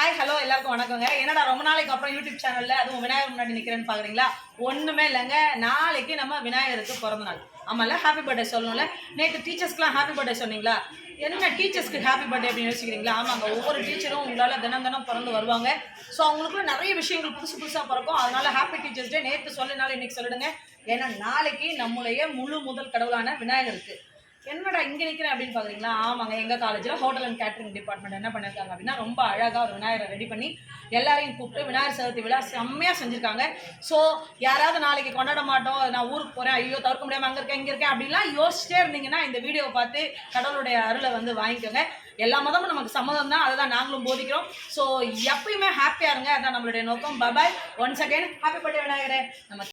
Hi hello எல்லாருக்கும் வணக்கங்க. என்னடா ரொம்ப நாளைக்கு அப்புறம் யூடியூப் சேனல்ல அதுவும் விநாயகர் முன்னாடி நிக்கிறேன்னு பாக்குறீங்களா? ஒண்ணுமே இல்லைங்க. நாளைக்கு நம்ம விநாயகருக்கு பிறந்த நாள். ஆமால ஹாப்பி பர்த்டே சொல்லணும்ல. நேற்று டீச்சர்ஸ்க்குலாம் ஹாப்பி பர்த்டே சொன்னீங்களா? என்ன டீச்சர்ஸ்க்கு ஹாப்பி பர்த்டே அப்படின்னு யோசிக்கிறீங்களா? ஆமாங்க ஒவ்வொரு டீச்சரும் உங்களால் தினம் தினம் பிறந்து வருவாங்க. ஸோ அவங்களுக்குள்ள நிறைய விஷயங்கள் புதுசு புதுசாக பிறக்கும். அதனால ஹாப்பி டீச்சர்ஸ் டே நேற்று சொல்லினாலும் இன்னைக்கு சொல்லிடுங்க. ஏன்னா நாளைக்கு நம்முடைய முழு முதல் கடவுளான விநாயகருக்கு. என்னடா இங்கே நிற்கிறேன் அப்படின்னு பார்க்குறீங்களா ஆமாங்க எங்கள் காலேஜில் ஹோட்டல் அண்ட் கேட்டரிங் டிபார்ட்மெண்ட் என்ன பண்ணியிருக்காங்க அப்படின்னா ரொம்ப அழகாக ஒரு விநாயகரை ரெடி பண்ணி எல்லாரையும் கூப்பிட்டு விநாயகர் சதுர்த்தி விழா செம்மையாக செஞ்சுருக்காங்க. ஸோ யாராவது நாளைக்கு கொண்டாட மாட்டோம் நான் ஊருக்கு போகிறேன் ஐயோ தவிர்க்க முடியாமல் அங்கே இருக்கேன் இங்கே இருக்கேன் அப்படின்லாம் யோசிச்சிட்டே இருந்தீங்கன்னா இந்த வீடியோவை பார்த்து கடவுளுடைய அருளை வந்து வாங்கிக்கோங்க. எல்லா மதமும் நமக்கு சம்மதம் தான் அதை தான் நாங்களும் போதிக்கிறோம். ஸோ எப்பயுமே ஹாப்பியாக இருங்க அதான் நம்மளுடைய நோக்கம். பபாய் ஒன்ஸ் அகைன் ஹாப்பி பர்த்டே விநாயகரே. நம்ம